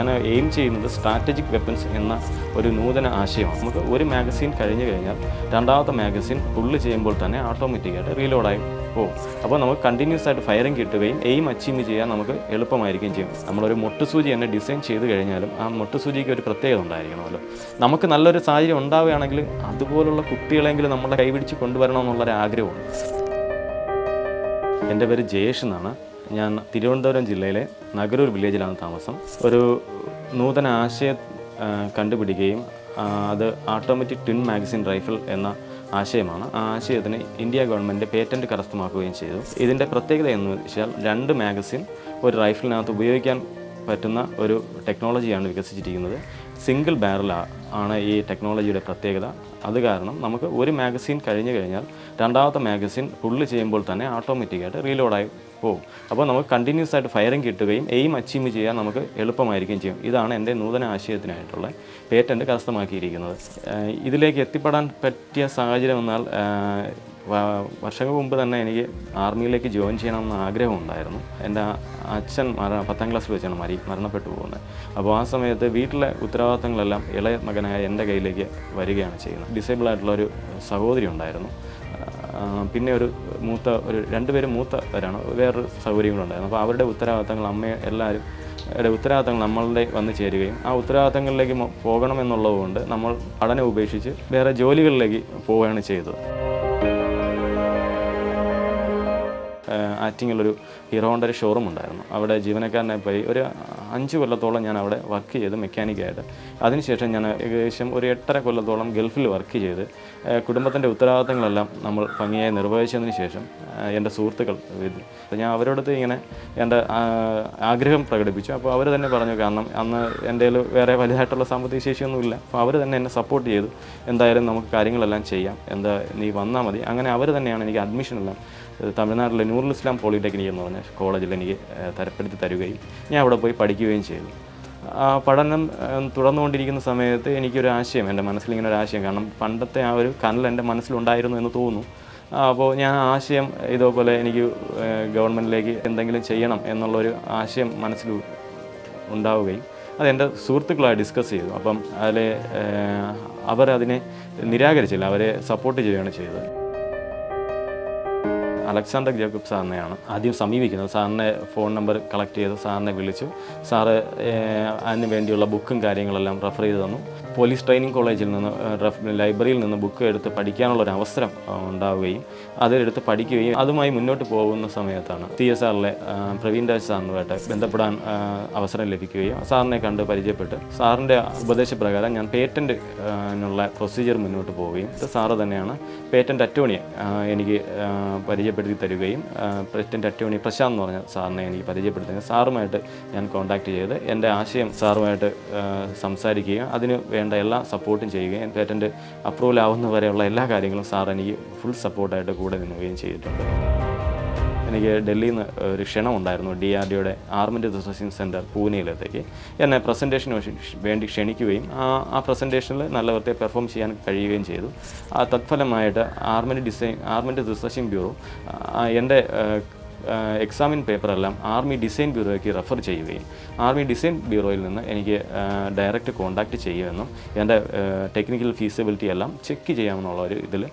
ഞാൻ എയിം ചെയ്യുന്നത് strategic weapons എന്ന ഒരു നൂതന ആശയമാണ്. നമുക്ക് ഒരു മാഗസീൻ കഴിഞ്ഞു കഴിഞ്ഞാൽ രണ്ടാമത്തെ മാഗസീൻ ഫുള്ള് ചെയ്യുമ്പോൾ തന്നെ ഓട്ടോമാറ്റിക്കായിട്ട് റീലോഡായി പോകും. അപ്പോൾ നമുക്ക് കണ്ടിന്യൂസ് ആയിട്ട് ഫയറിംഗ് കിട്ടുകയും എയിം അച്ചീവ് ചെയ്യാൻ നമുക്ക് എളുപ്പമായിരിക്കും ചെയ്യും. നമ്മളൊരു മുട്ടുസൂചി തന്നെ ഡിസൈൻ ചെയ്ത് കഴിഞ്ഞാലും ആ മുട്ടുസൂചിക്ക് ഒരു പ്രത്യേകത ഉണ്ടായിരിക്കണമല്ലോ. നമുക്ക് നല്ലൊരു സാഹചര്യം ഉണ്ടാവുകയാണെങ്കിൽ അതുപോലുള്ള കുട്ടികളെങ്കിലും നമ്മളെ കൈപിടിച്ച് കൊണ്ടുവരണമെന്നുള്ളൊരു ആഗ്രഹമാണ് എന്റെ പേര് ജയേഷ് എന്നാണ്. ഞാൻ തിരുവനന്തപുരം ജില്ലയിലെ നഗരൂർ വില്ലേജിലാണ് താമസം. ഒരു നൂതന ആശയം കണ്ടുപിടിക്കുകയും അത് ഓട്ടോമാറ്റിക് ട്വിൻ മാഗസിൻ റൈഫിൾ എന്ന ആശയമാണ്. ആ ആശയത്തിന് ഇന്ത്യ ഗവൺമെന്റ് പേറ്റന്റ് കരസ്ഥമാക്കുകയും ചെയ്തു. ഇതിന്റെ പ്രത്യേകത എന്ന് വെച്ചാൽ രണ്ട് മാഗസിൻ ഒരു റൈഫിളിനകത്ത് ഉപയോഗിക്കാൻ പറ്റുന്ന ഒരു ടെക്നോളജിയാണ് വികസിച്ചിരിക്കുന്നത്. സിംഗിൾ ബാരൽ ആണ് ഈ ടെക്നോളജിയുടെ പ്രത്യേകത. അത് കാരണം നമുക്ക് ഒരു മാഗസിൻ കഴിഞ്ഞു കഴിഞ്ഞാൽ രണ്ടാമത്തെ മാഗസിൻ ഫുള്ള് ചെയ്യുമ്പോൾ തന്നെ ഓട്ടോമാറ്റിക്കായിട്ട് റീലോഡായി പോകും. അപ്പോൾ നമുക്ക് കണ്ടിന്യൂസ് ആയിട്ട് ഫയറിംഗ് കിട്ടുകയും എയിം അച്ചീവ് ചെയ്യാൻ നമുക്ക് എളുപ്പമായിരിക്കും ചെയ്യും. ഇതാണ് എന്റെ നൂതന ആശയത്തിനായിട്ടുള്ള പേറ്റന്റ് കരസ്ഥമാക്കിയിരിക്കുന്നത്. ഇതിലേക്ക് എത്തിപ്പെടാൻ പറ്റിയ സാഹചര്യം എന്നാൽ ഏഹ് വ- വർഷങ്ങൾക്ക് മുമ്പ് തന്നെ എനിക്ക് ആർമിയിലേക്ക് ജോയിൻ ചെയ്യണമെന്ന് ആഗ്രഹമുണ്ടായിരുന്നു. എന്റെ അച്ഛൻ മര പത്താം ക്ലാസ്സിൽ വെച്ചാണ് മരി മരണപ്പെട്ടു പോകുന്നത്. അപ്പോൾ ആ സമയത്ത് വീട്ടിലെ ഉത്തരവാദിത്തങ്ങളെല്ലാം ഇളയ മകനായ എന്റെ കയ്യിലേക്ക് വരികയാണ് ചെയ്യുന്നത്. ഡിസേബിൾ ആയിട്ടുള്ള ഒരു സഹോദരി ഉണ്ടായിരുന്നു. പിന്നെ ഒരു മൂത്ത ഒരു രണ്ടുപേരും മൂത്തവരാണ് വേറൊരു സൗകര്യങ്ങളുണ്ടായിരുന്നു അപ്പോൾ അവരുടെ ഉത്തരവാദിത്തങ്ങൾ അമ്മയെ എല്ലാവരും ഉത്തരവാദിത്തങ്ങൾ നമ്മളുടെ വന്ന് ചേരുകയും ആ ഉത്തരവാദിത്തങ്ങളിലേക്ക് പോകണമെന്നുള്ളതുകൊണ്ട് നമ്മൾ പഠനം ഉപേക്ഷിച്ച് വേറെ ജോലികളിലേക്ക് പോവുകയാണ് ചെയ്തത്. ആറ്റിങ്ങിലൊരു ഹീറോ ഹോണ്ട ഒരു ഷോറൂം ഉണ്ടായിരുന്നു. അവിടെ ജീവനക്കാരനെ പോയി ഒരു അഞ്ച് കൊല്ലത്തോളം ഞാൻ അവിടെ വർക്ക് ചെയ്ത് മെക്കാനിക്കായിട്ട് അതിനുശേഷം ഞാൻ ഏകദേശം ഒരു എട്ടര കൊല്ലത്തോളം ഗൾഫിൽ വർക്ക് ചെയ്ത് കുടുംബത്തിന്റെ ഉത്തരവാദിത്തങ്ങളെല്ലാം നമ്മൾ ഭംഗിയായി നിർവഹിച്ചതിന് ശേഷം എന്റെ സുഹൃത്തുക്കൾ ഞാൻ അവരോടത്ത് ഇങ്ങനെ എന്റെ ആഗ്രഹം പ്രകടിപ്പിച്ചു. അപ്പോൾ അവർ തന്നെ പറഞ്ഞു കാരണം അന്ന് എന്റെ വേറെ വലുതായിട്ടുള്ള സാമ്പത്തിക ശേഷിയൊന്നുമില്ല അപ്പോൾ അവർ തന്നെ എന്നെ സപ്പോർട്ട് ചെയ്തു. എന്തായാലും നമുക്ക് കാര്യങ്ങളെല്ലാം ചെയ്യാം. എന്താ നീ വന്നാൽ മതി. അങ്ങനെ അവർ തന്നെയാണ് എനിക്ക് അഡ്മിഷനെല്ലാം തമിഴ്നാട്ടിലെ നൂറുൽ ഇസ്ലാം പോളിടെക്നിക് എന്ന് പറഞ്ഞ കോളേജിൽ എനിക്ക് തരപ്പെടുത്തി തരികയും ഞാൻ അവിടെ പോയി പഠിക്കുകയും ചെയ്തു. ആ പഠനം തുടർന്നുകൊണ്ടിരിക്കുന്ന സമയത്ത് എനിക്കൊരു ആശയം എന്റെ മനസ്സിലിങ്ങനെ ഒരു ആശയം കാരണം പണ്ടത്തെ ആ ഒരു കനൽ എന്റെ മനസ്സിലുണ്ടായിരുന്നു എന്ന് തോന്നുന്നു. അപ്പോൾ ഞാൻ ആശയം ഇതേപോലെ എനിക്ക് ഗവൺമെന്റിലേക്ക് എന്തെങ്കിലും ചെയ്യണം എന്നുള്ളൊരു ആശയം മനസ്സിൽ ഉണ്ടാവുകയും അതെന്റെ സുഹൃത്തുക്കളായി ഡിസ്കസ് ചെയ്തു. അപ്പം അതിൽ അവർ അതിനെ നിരാകരിച്ചില്ല അവരെ സപ്പോർട്ട് ചെയ്യുകയാണ് ചെയ്തത്. അലക്സാണ്ടർ ജേക്കബ് സാറിനെയാണ് ആദ്യം സമീപിക്കുന്നത്. സാറിന്റെ ഫോൺ നമ്പർ കളക്ട് ചെയ്ത് സാറിനെ വിളിച്ചു. സാറ് അതിന് വേണ്ടിയുള്ള ബുക്കും കാര്യങ്ങളെല്ലാം റെഫർ ചെയ്ത് തന്നു. പോലീസ് ട്രെയിനിങ് കോളേജിൽ നിന്ന് ലൈബ്രറിയിൽ നിന്ന് ബുക്ക് എടുത്ത് പഠിക്കാനുള്ള ഒരു അവസരം ഉണ്ടാവുകയും അതിലെടുത്ത് പഠിക്കുകയും അതുമായി മുന്നോട്ട് പോകുന്ന സമയത്താണ് ടി എസ് ആറിലെ പ്രവീൺ രാജ് സാറിനുമായിട്ട് ബന്ധപ്പെടാൻ അവസരം ലഭിക്കുകയും സാറിനെ കണ്ട് പരിചയപ്പെട്ട് സാറിന്റെ ഉപദേശപ്രകാരം ഞാൻ പേറ്റന്റ് നുള്ള പ്രൊസീജിയർ മുന്നോട്ട് പോവുകയും. സാറ് തന്നെയാണ് പേറ്റന്റ് അറ്റോണിയെ എനിക്ക് ആ, പരിചയപ്പെടുത്തി തരികയും പ്രസിഡന്റ് അറ്റോണി പ്രശാന്ത് എന്ന് പറഞ്ഞ സാറിനെ എനിക്ക് പരിചയപ്പെടുത്തുകയും സാറുമായിട്ട് ഞാൻ കോൺടാക്ട് ചെയ്ത് എന്റെ ആശയം സാറുമായിട്ട് സംസാരിക്കുകയും അതിന് വേണ്ട എല്ലാ സപ്പോർട്ടും ചെയ്യുകയും പേറ്റന്റ് അപ്രൂവൽ ആവുന്ന വരെയുള്ള എല്ലാ കാര്യങ്ങളും സാർ എനിക്ക് ഫുൾ സപ്പോർട്ടായിട്ട് കൂടെ നിന്നുകയും ചെയ്തിട്ടുണ്ട്. എനിക്ക് ഡൽഹിയിൽ നിന്ന് ഒരു ക്ഷണം ഉണ്ടായിരുന്നു. ഡി ആർ ഡിയുടെ ആർമന്റ് റിസർച്ചിങ് സെന്റർ പൂനെയിലത്തേക്ക്. എന്നെ പ്രസന്റേഷന് വേണ്ടി ക്ഷണിക്കുകയും ആ പ്രസന്റേഷനിൽ നല്ല വൃത്തിയെ പെർഫോം ചെയ്യാൻ കഴിയുകയും ചെയ്തു. ആ തത്ഫലമായിട്ട് armament design armament researching bureau എന്റെ എക്സാമിൻ പേപ്പറെല്ലാം ആർമി ഡിസൈൻ ബ്യൂറോയ്ക്ക് റെഫർ ചെയ്യുകയും ആർമി ഡിസൈൻ ബ്യൂറോയിൽ നിന്ന് എനിക്ക് ഡയറക്റ്റ് കോൺടാക്റ്റ് ചെയ്യുമെന്നും എന്റെ ടെക്നിക്കൽ ഫീസിബിലിറ്റി എല്ലാം ചെക്ക് ചെയ്യാമെന്നുള്ള ഒരു ഇതിൽ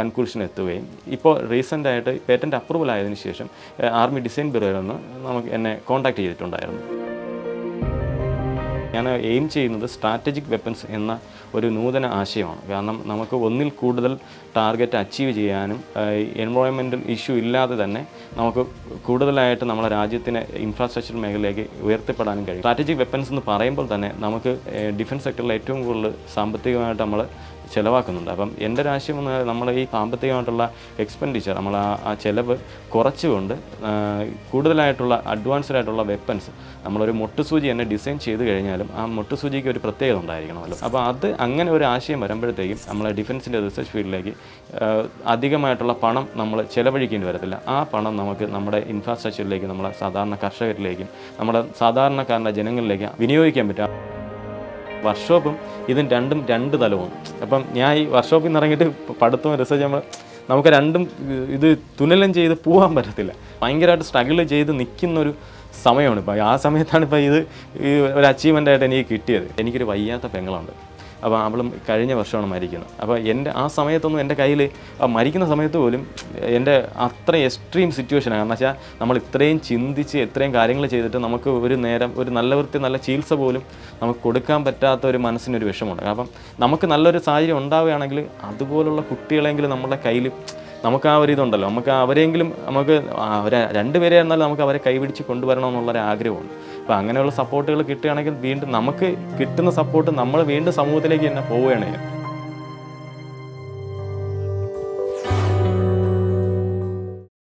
കൺക്ലൂഷൻ എത്തുകയും. ഇപ്പോൾ റീസെന്റായിട്ട് പേറ്റന്റ് അപ്രൂവൽ ആയതിനു ശേഷം ആർമി ഡിസൈൻ ബ്യൂറോയിൽ നിന്ന് നമുക്ക് എന്നെ കോൺടാക്റ്റ് ചെയ്തിട്ടുണ്ടായിരുന്നു. ഞാൻ എയിം ചെയ്യുന്നത് സ്ട്രാറ്റജിക് വെപ്പൺസ് എന്ന ഒരു നൂതന ആശയമാണ്. കാരണം നമുക്ക് ഒന്നിൽ കൂടുതൽ ടാർഗറ്റ് അച്ചീവ് ചെയ്യാനും എൻവയോൺമെന്റൽ ഇഷ്യൂ ഇല്ലാതെ തന്നെ നമുക്ക് കൂടുതലായിട്ട് നമ്മുടെ രാജ്യത്തിന്റെ ഇൻഫ്രാസ്ട്രക്ചർ മേഖലയിലേക്ക് ഉയർത്തിപ്പെടാനും കഴിയും. സ്ട്രാറ്റജിക് വെപ്പൺസ് എന്ന് പറയുമ്പോൾ തന്നെ നമുക്ക് ഡിഫൻസ് സെക്ടറിൽ ഏറ്റവും കൂടുതൽ സാമ്പത്തികമായിട്ട് നമ്മൾ ചിലവാക്കുന്നുണ്ട്. അപ്പം എന്റെ ഒരു ആശയം എന്ന് നമ്മൾ ഈ സാമ്പത്തികമായിട്ടുള്ള എക്സ്പെൻഡിച്ചർ നമ്മൾ ആ ആ ചിലവ് കുറച്ചുകൊണ്ട് കൂടുതലായിട്ടുള്ള അഡ്വാൻസ്ഡ് ആയിട്ടുള്ള വെപ്പൻസ് നമ്മളൊരു മുട്ടുസൂചി തന്നെ ഡിസൈൻ ചെയ്ത് കഴിഞ്ഞാലും ആ മുട്ടുസൂചിക്ക് ഒരു പ്രത്യേകത ഉണ്ടായിരിക്കണമല്ലോ. അപ്പോൾ അത് അങ്ങനെ ഒരു ആശയം വരുമ്പോഴത്തേക്കും നമ്മളെ ഡിഫൻസിന്റെ റിസർച്ച് ഫീൽഡിലേക്ക് അധികമായിട്ടുള്ള പണം നമ്മൾ ചിലവഴിക്കേണ്ടി വരത്തില്ല. ആ പണം നമുക്ക് നമ്മുടെ ഇൻഫ്രാസ്ട്രക്ചറിലേക്ക് നമ്മളെ സാധാരണ കർഷകരിലേക്കും നമ്മുടെ സാധാരണക്കാരന്റെ ജനങ്ങളിലേക്ക് വിനിയോഗിക്കാൻ പറ്റും വർക്ക്ഷോപ്പും ഇതും രണ്ടും രണ്ട് തലവും. അപ്പം ഞാൻ ഈ വർക്ക്ഷോപ്പിൽ നിന്ന് ഇറങ്ങിയിട്ട് പഠിത്തവും റിസർച്ച് നമ്മൾ നമുക്ക് രണ്ടും ഇത് തുന്നലും ചെയ്ത് പോകാൻ പറ്റത്തില്ല. ഭയങ്കരമായിട്ട് സ്ട്രഗിൾ ചെയ്ത് നിൽക്കുന്നൊരു സമയമാണ് ഇപ്പോൾ ആ സമയത്താണ് ഇപ്പോൾ ഇത് ഒരു അച്ചീവ്മെന്റ് ആയിട്ട് എനിക്ക് കിട്ടിയത്. എനിക്കൊരു വയ്യാത്ത പെങ്ങളുണ്ട്. അപ്പോൾ അവളും കഴിഞ്ഞ വർഷമാണ് മരിക്കുന്നത്. അപ്പോൾ എന്റെ ആ സമയത്തൊന്നും എന്റെ കയ്യിൽ മരിക്കുന്ന സമയത്ത് പോലും എന്റെ അത്ര എക്സ്ട്രീം സിറ്റുവേഷനാണ് കാരണം വെച്ചാൽ നമ്മൾ ഇത്രയും ചിന്തിച്ച് ഇത്രയും കാര്യങ്ങൾ ചെയ്തിട്ട് നമുക്ക് ഒരു നേരം ഒരു നല്ല വൃത്തി നല്ല ചികിത്സ പോലും നമുക്ക് കൊടുക്കാൻ പറ്റാത്ത ഒരു മനസ്സിനൊരു വിഷമമുണ്ട്. അപ്പം നമുക്ക് നല്ലൊരു സാഹചര്യം ഉണ്ടാവുകയാണെങ്കിൽ അതുപോലുള്ള കുട്ടികളെങ്കിലും നമ്മുടെ കയ്യിൽ നമുക്ക് ആ ഒരു ഇതുണ്ടല്ലോ. നമുക്ക് അവരെങ്കിലും നമുക്ക് അവരെ രണ്ടുപേരെ എന്നാലും നമുക്ക് അവരെ കൈപിടിച്ച് കൊണ്ടുവരണം എന്നുള്ളൊരു ആഗ്രഹമുണ്ട്. അപ്പോൾ അങ്ങനെയുള്ള സപ്പോർട്ടുകൾ കിട്ടുകയാണെങ്കിൽ വീണ്ടും നമുക്ക് കിട്ടുന്ന സപ്പോർട്ട് നമ്മൾ വീണ്ടും സമൂഹത്തിലേക്ക് തന്നെ പോവുകയാണ്